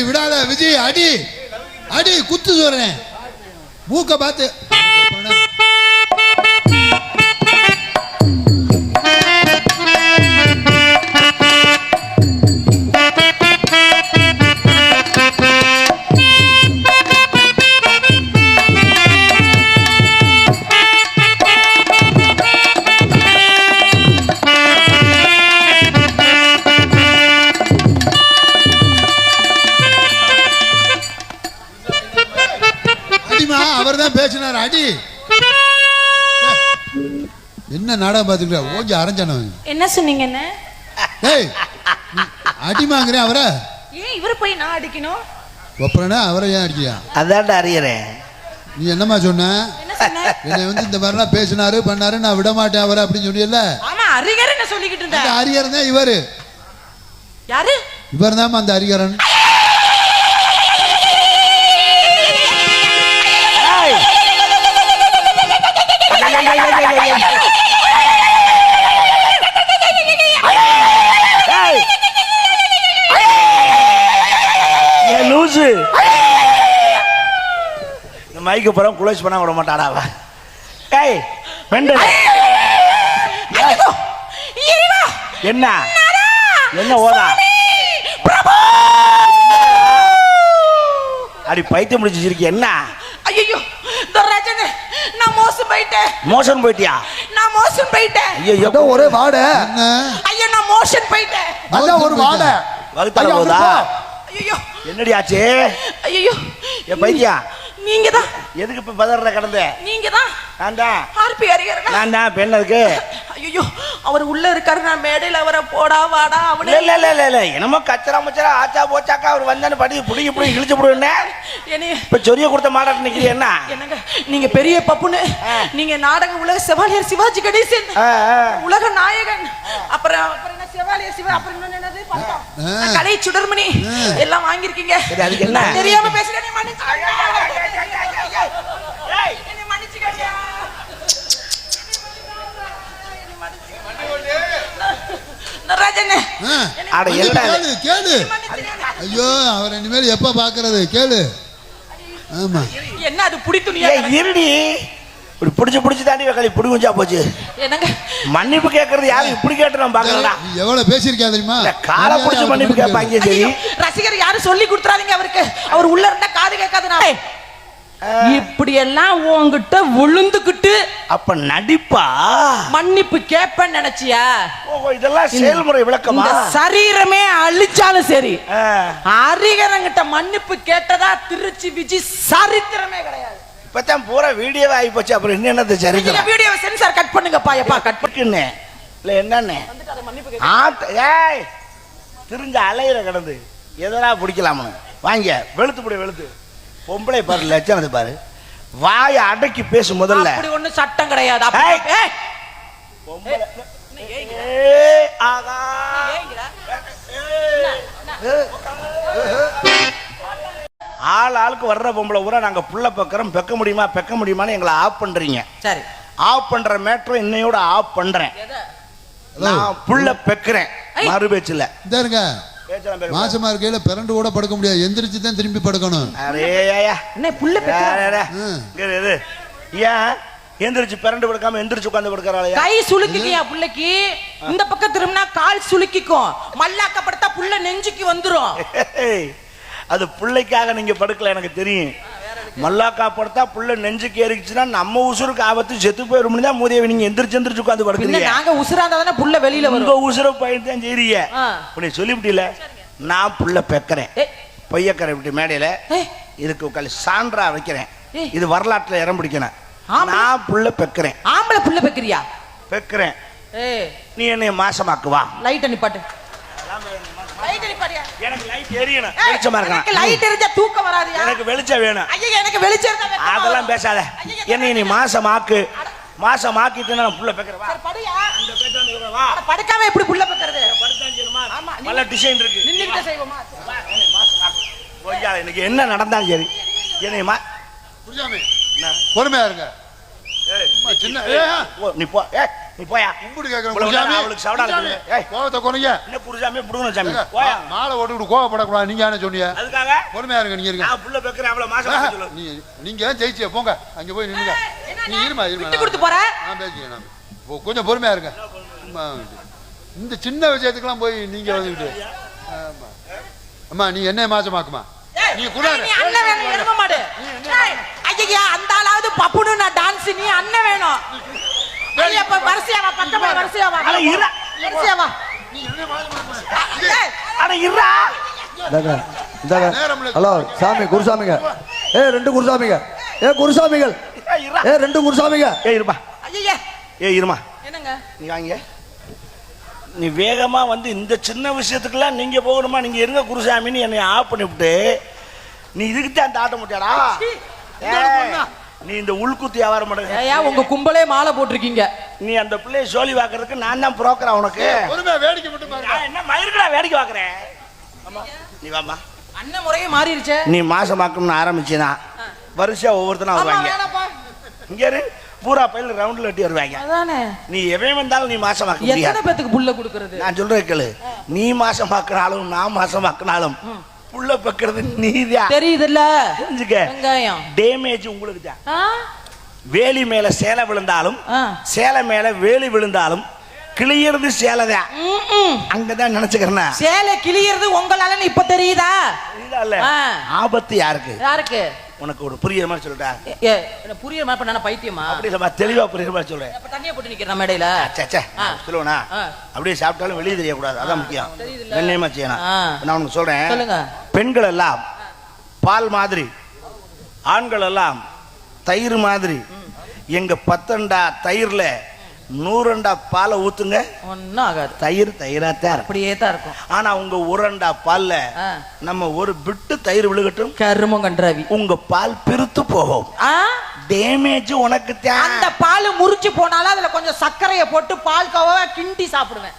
விடாத விஜய் அடி. அடி குத்து சொல்றேன். மூக்க பார்த்து. பேசினார் அடி. என்ன நாடகம் பார்த்துக்கிற? ஓஞ்சி அரைஞ்சானவன் என்ன சொன்னீங்க என்ன? ஏய் நீ அடிமாங்கிறேன் அவரை? ஏன் இவரை போய் நான் அடிக்கணும்? ஒப்புறனா அவரை ஏன் அடிக்கிறியா? அதான்டா அறியறேன். நீ என்னம்மா சொன்ன? என்ன வந்து இந்த மாதிரிலாம் பேசினாரு பண்ணாரு நான் விட மாட்டேன் அவரை அப்படின்னு சொன்னியல்ல ஆமா அரிகர் என்ன சொல்லிக்கிட்டு இருந்த. அரியரன் தான் இவரு. யாரு? இவர் தான் அந்த அரிகரன் இந்த மைக்கு புறம் குளோஸ் பண்ண விட மாட்டாடா அவ ஏய் இறைவா என்ன? என்ன ஓதா? அடி பைத்தியம் முடிச்சு சிரிக்க என்ன? ஐயோ துர்ராஜன் நான் மோசம் போயிட்டேன். மோசன் போயிட்டியா? நான் மோசம் போயிட்டேன். ஐயோ ஏதோ ஒரே வாடை. என்ன? ஐயோ நான் மோஷன் போயிட்டேன். அதான் ஒரு வாடை. வகுத்தால ஐயா, என்னடி ஆச்சு ஐயோ என் பைத்தியா நீங்க தான் எதுக்கு இப்ப பதற கடந்த? நீங்க தான் நான் தான் ஆர்பி அரிகரனா நான் தான் பெண் அதுக்கு. ஐயோ அவர் உள்ள இருக்காரு நான் மேடையில அவரை போடா வாடா அவனே. இல்ல இல்ல இல்ல இல்ல என்னமோ கச்சரா மச்சரா ஆச்சா போச்சாக்கா அவர் வந்தானு படி புடிங்கி புடிங்கி இழுச்சு போடுவேன் என்னைய இப்ப சொரிய கொடுத்த மாடாட்டு நிக்கிறீ என்ன? என்னங்க நீங்க பெரிய பப்புன்னு. நீங்க நாடக உலக செவாலியர் சிவாஜி கணேசன். உலக நாயகன். அப்புறம் அப்புறம் என்ன செவாலியர் சிவா அப்புறம் இன்னொன்னு என்னது? பட்டம். கலை சுடர்மணி. எல்லாம் வாங்கியிருக்கீங்க. என்ன? தெரியாம பேசுறேன் அட, மன்னிப்பு என்னடா கேளு கேளு. ஐயோ அவர் இனிமேல் எப்ப பாக்குறது? கேளு. ஆமா. என்ன அது புடி துணியா இருடி. இப்படி புடிச்சு புடிச்சு தாண்டி களி புடி குஞ்சா போச்சு. என்னங்க? மன்னிப்பு கேட்கறது யாரு? இப்படி கேட்டு நான் பாக்கலடா நீ எவ்வளவு பேசியிருக்கியா தெரியுமா? காலை புடிச்சு மன்னிப்பு கேட்பாங்க சரி. ரசிகர் யாரும் சொல்லி கொடுத்துறாதீங்க அவருக்கு. அவர் உள்ள இருந்தா காது கேட்காது நான். இப்படி எல்லாம் உன்கிட்ட விழுந்துகிட்டு அப்ப நடிப்பா? மன்னிப்பு கேப்பேன்னு நினைச்சியா? ஓ இதெல்லாம் செயல்முறை விளக்கமா? இந்த சரீரமே அழிச்சாலும் சரி. அரிகரங்கிட்ட மன்னிப்பு கேட்டதா திருச்சி விஜய் சரித்திரமே கிடையாது. இப்பதான் பூரா வீடியோவே ஆகி போச்சு அப்புறம் என்ன என்னது சரிக்கலாம் வீடியோ சென்சார் கட் பண்ணுங்கப்பா எப்பா கட் பட்டுன்னு இல்ல என்னன்னு? ஏய் திரிஞ்ச அலையிற கிடந்து. எதனா பிடிக்கலாம்னு. வாங்க வெளுத்து புடி வெளுத்து. பொம்பளை பாரு லட்சணத்தை பாரு. வாயை அடக்கி பேசு முதல்ல. அப்படி ஒண்ணும் சட்டம் கிடையாது? ஆள் ஆளுக்கு வர்ற பொம்பளை பூரா நாங்க புள்ள பக்கிறோம். பெக்க முடியுமா? பெக்க முடியுமான்னு எங்களை ஆஃப் பண்றீங்க. சரி. ஆஃப் பண்ற மேட்டரை இன்னையோட ஆஃப் பண்றேன்? நான் புள்ள பெக்கிறேன். ஐய். மாசமா இருக்கையில பிறண்டு கூட படுக்க முடியாது. எந்திரிச்சு தான் திரும்பி படுக்கணும். அரே ஐயா என்ன புள்ள பெக்குறா? ம். இது ஏன்? எந்திரிச்சு பிறண்டு படுக்காம எந்திரிச்சு உட்காந்து படுக்கிறாளையா கை சுளுக்கிக்கியா புள்ளைக்கு? இந்த பக்கம் திரும்பினா கால் சுளுக்கிக்கும். மல்லாக்கப்படுத்தா புள்ள நெஞ்சுக்கு வந்துரும். அது பிள்ளைக்காக நீங்க படுக்கல எனக்கு தெரியும். மல்லாக்கா படுத்தா புள்ள நெஞ்சுக்கு ஏறிச்சுன்னா நம்ம உசுருக்கு ஆபத்து செத்து போயிரும்னு தான் மூதியவை நீங்க எந்திரிச்சு எந்திரிச்சு உட்காந்து படுக்கிறீங்க. நாங்க உசுராந்தா தானே புள்ள வெளியில உங்க வரும். உசுர பயிர் தான் செய்றீங்க. இப்படி சொல்லிவிட்டீல நான் புள்ள பெக்கிறேன். பொய்யக்கரை விட்டு மேடையில இதுக்கு உட்காந்து சான்றா வைக்கிறேன். இது வரலாற்றுல இடம் பிடிக்கணும். நான் புள்ள பெக்கிறேன். ஆம்பளை புள்ள பெக்கிறியா? பெக்கிறேன். நீ என்னை மாசமாக்குவா? லைட் நிப்பாட்டு. எனக்கு லைட் எரியணும். வெளிச்சமா எனக்கு லைட் எரிஞ்சா தூக்கம் வராதுயா. எனக்கு வெளிச்சம் வேணும். ஐயா எனக்கு வெளிச்சம் இருந்தா அதெல்லாம். பேசாத. என்னை நீ மாசமாக்கு மாசமாக்கிட்டு நான் புள்ள பெக்கிறேன் வா. சரி, படுயா. இந்த வா. அட, படுக்காம எப்படி புள்ள பெக்கறது? படுத்தான் செய்யணுமா? ஆமா, நல்ல. டிசைன் இருக்கு. நின்னுகிட்டே செய்வோமா? வா, என்னை நடந்தாலும் சரி. என்னை மா புரியாமே என்ன? பொறுமையா இருங்க. ஏய், சின்ன ஏய், ஓ, நீ போ. ஏய் நீ போயா. நேரம் குருசாமி அவளுக்கு இருக்குது. ஏய். கோவத்தை குறைங்க என்ன புருஷாமே புடுங்கணும் சாமி போயா. மாலை ஓட்டுக்கிட்டு கோவப்படக்கூடாது. நீங்க என்ன சொன்னீங்க? அதுக்காக பொறுமையா இருங்க நீங்க இருங்க. நான் புள்ள பெக்கிறேன் மாசம் நீ நீங்க ஏன் ஜெயிச்சிய போங்க. அங்க போய் நின்னுங்க நீ இருமா இருமா விட்டு கொடுத்து போற? நான் பேசிக்கிறேன் நான். ஓ, கொஞ்சம் பொறுமையா இருங்க. இந்த சின்ன விஷயத்துக்கெல்லாம் போய் நீங்க வந்துக்கிட்டு ஆமா. அம்மா நீ என்ன மாசமாக்குமா? நீ கூட நீ அண்ணன் வேணும் எரும மாடு. ஐயையா அந்த ஆளாவது பப்புனு நான் டான்ஸ் நீ அண்ணன் வேணும். ஐயா, வரிசையா வா. அட. வரிசையா வா. இருடா இந்தாங்க இந்தாங்க. இல்லை. ஹலோ சாமி குருசாமிங்க. ஏ ரெண்டு குருசாமிங்க. ஏ குருசாமிகள். ஏ ரெண்டு குருசாமிங்க. ஏய் இருப்பா ஐயையே, ஏய் இருமா. என்னங்க? நீ வாங்க. நீ வேகமா வந்து இந்த சின்ன விஷயத்துக்கெல்லாம் நீங்க போகணுமா? நீங்க இருங்க குருசாமின்னு என்னை ஆஃப் பண்ணிவிட்டு நீ இதுக்கு தான் அந்த ஆட்ட முடியாடா நீ இந்த உள்குத்தி வியாபாரம் பண்ணுங்க. ஏயா உங்க கும்பலே மாலை போட்டிருக்கீங்க. நீ அந்த பிள்ளைய சோலி வாக்குறதுக்கு நான் தான் புரோக்கரா உனக்கு? பொறுமையா வேடிக்கை மட்டும் பாருங்க நான் என்ன மயிருக்கடா வேடிக்கை வாக்குறேன் ஆமா. நீ வாமா அண்ணன் முறையே மாறிடுச்சே. நீ மாசமாக்கணும்னு ஆரம்பிச்சினா வரிசையா ஒவ்வொருத்தனா ஆமா வருவாங்க. இங்க இரு. பூரா பையில ரவுண்ட்ல வெட்டி வருவாங்க. அதானே. நீ எவன் வந்தாலும் நீ மாசமாக்க முடியாது. எத்தனை பேத்துக்கு புள்ள கொடுக்கறது? நான் சொல்றேன் கேளு. நீ மாசமாக்கினாலும் நான் மாசமாக்கினாலும் புள்ள பக்கிறது நீதான். தெரியுதுல்ல. புரிஞ்சுக்க. வெங்காயம். டேமேஜ் உங்களுக்கு தான்? வேலி மேல சேலை விழுந்தாலும். சேலை மேல வேலி விழுந்தாலும் கிளியறது சேலை தான் ம், ம். அங்கதான் நினைச்சுக்கிறேன் சேலை கிளியறது உங்களால இப்ப தெரியுதா. ஆபத்து யாருக்கு யாருக்கு உனக்கு ஒரு புரியுற மாதிரி சொல்லிட்டா புரியுற மாதிரி பண்ண பைத்தியமா அப்படி இல்லம்மா தெளிவா புரியுற மாதிரி சொல்றேன் தண்ணிய போட்டு நிக்கிறேன் மேடையில ச்சே, ச்சே, ஆ. சொல்லுவனா. அப்படியே சாப்பிட்டாலும் வெளியே தெரியக்கூடாது அதான் முக்கியம்? கண்ணியமா செய்யணும். நான் உனக்கு சொல்றேன். பெண்கள் எல்லாம் பால் மாதிரி ஆண்கள் எல்லாம் தயிர் மாதிரி. எங்க பத்தண்டா தயிர்ல நூறண்டா பாலை ஊத்துங்க. ஆகாது. தயிர் தயிராத்தான் இருக்கும். அப்படியே தான் இருக்கும். ஆனா உங்க உரண்டா பால்ல. நம்ம ஒரு பிட்டு தயிர் விழுகட்டும். கருமம் கன்றாவி. உங்க பால் பிரித்து போகும்? டேமேஜ் உனக்கு அந்த பால் முறிச்சு போனாலும் அதுல கொஞ்சம் சர்க்கரையை போட்டு பால் கவ கிண்டி சாப்பிடுவேன்.